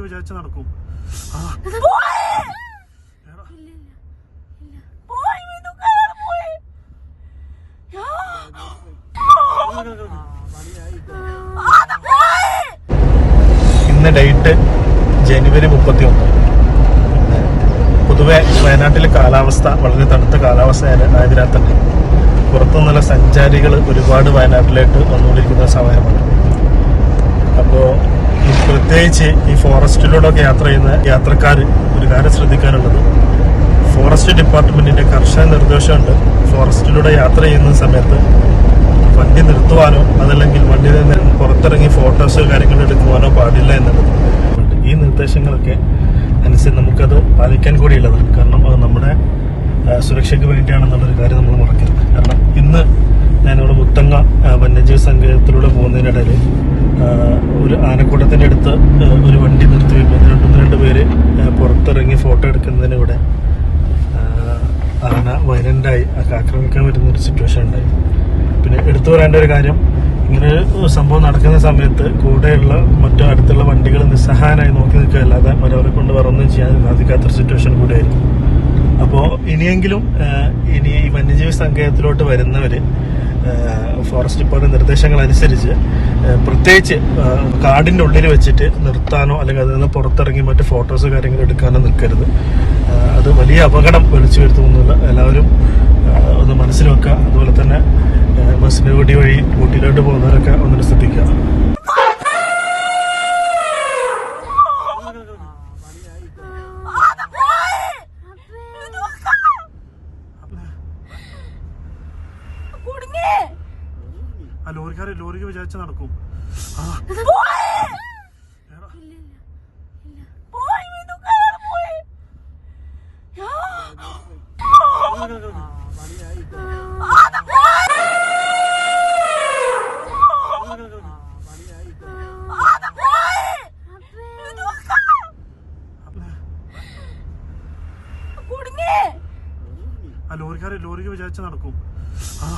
വിചാരിച്ച നടക്കും. ആ. എടാ, ഇന്ന് ഡേറ്റ് ജനുവരി മുപ്പത്തി ഒന്ന് പൊതുവെ വയനാട്ടിലെ കാലാവസ്ഥ വളരെ തണുത്ത കാലാവസ്ഥ ആയ- ആയതിനാൽ തന്നെ പുറത്തുനിന്നുള്ള സഞ്ചാരികൾ ഒരുപാട് വയനാട്ടിലേക്ക് വന്നുകൊണ്ടിരിക്കുന്ന സമയമാണ്. അപ്പോൾ പ്രത്യേകിച്ച് ഈ ഫോറസ്റ്റിലൂടെ ഒക്കെ യാത്ര ചെയ്യുന്ന യാത്രക്കാർ ഒരു കാര്യം ശ്രദ്ധിക്കാനുള്ളത്. ഫോറസ്റ്റ് ഡിപ്പാർട്ട്മെന്റിന്റെ കർശന നിർദ്ദേശമുണ്ട്. ഫോറസ്റ്റിലൂടെ യാത്ര ചെയ്യുന്ന സമയത്ത് വണ്ടി നിർത്തുവാനോ അതല്ലെങ്കിൽ നിന്ന് പുറത്തിറങ്ങി ഫോട്ടോസ് കാര്യങ്ങൾ എടുക്കുവാനോ പാടില്ല എന്നുള്ളത്. ഈ നിർദ്ദേശങ്ങളൊക്കെ അനുസരിച്ച് നമുക്കത് പാലിക്കാൻ കൂടിയുള്ളതാണ് കാരണം അത് നമ്മുടെ സുരക്ഷയ്ക്ക് വേണ്ടിയാണെന്നുള്ളൊരു കാര്യം നമ്മൾ മറക്കരുത്. കാരണം ഇന്ന് ഞാനിവിടെ മുത്തങ്ങ വന്യജീവി സങ്കേതത്തിലൂടെ പോകുന്നതിനിടയിൽ ഒരു പുറത്തിറങ്ങി ഫോട്ടോ എടുക്കുന്നതിന് കൂടെ ആന വയലന്റായി ആക്രമിക്കാൻ വരുന്ന ഒരു സിറ്റുവേഷൻ ഉണ്ടായി. പിന്നെ എടുത്തു പറയേണ്ട ഒരു കാര്യം ഇങ്ങനെ സംഭവം നടക്കുന്ന സമയത്ത് കൂടെയുള്ള മറ്റു അടുത്തുള്ള വണ്ടികൾ നിസ്സഹായനായി നോക്കി നിൽക്കുക അല്ലാതെ അവരവരെ കൊണ്ട് വേറൊന്നും ചെയ്യാൻ സാധിക്കാത്തൊരു സിറ്റുവേഷൻ കൂടെയായിരുന്നു അപ്പോൾ ഇനിയെങ്കിലും ഇനി ഈ വന്യജീവി സങ്കേതത്തിലോട്ട് വരുന്നവര് ആ, ഫോറസ്റ്റ് ഡിപ്പാർട്ട്മെന്റ് നിർദ്ദേശങ്ങൾ അനുസരിച്ച് പ്രത്യേകിച്ച് കാടിന്റെ ഉള്ളിൽ വെച്ചിട്ട് നിർത്താനോ അല്ലെങ്കിൽ അതിൽ നിന്ന് പുറത്തിറങ്ങി മറ്റ് ഫോട്ടോസ് കാര്യങ്ങൾ എടുക്കാനോ നിൽക്കരുത്. അത് വലിയ അപകടം വിളിച്ചു വരുത്തുമെന്നുള്ള എല്ലാവരും ഒന്ന് മനസ്സിൽ വെക്കുക. അതുപോലെ തന്നെ ബസ്സിന് വെടി വഴി ഊട്ടിയിലോട്ട് പോകുന്നവരൊക്കെ ഒന്നിട്ട് ശ്രദ്ധിക്കുക. ആ ലോറിക്കാരെ ലോറിക്ക് വിചാരിച്ച നടക്കും. ആ. ലോറിക്കാരെ ലോറിക്ക് വിചാരിച്ച നടക്കും. ആ.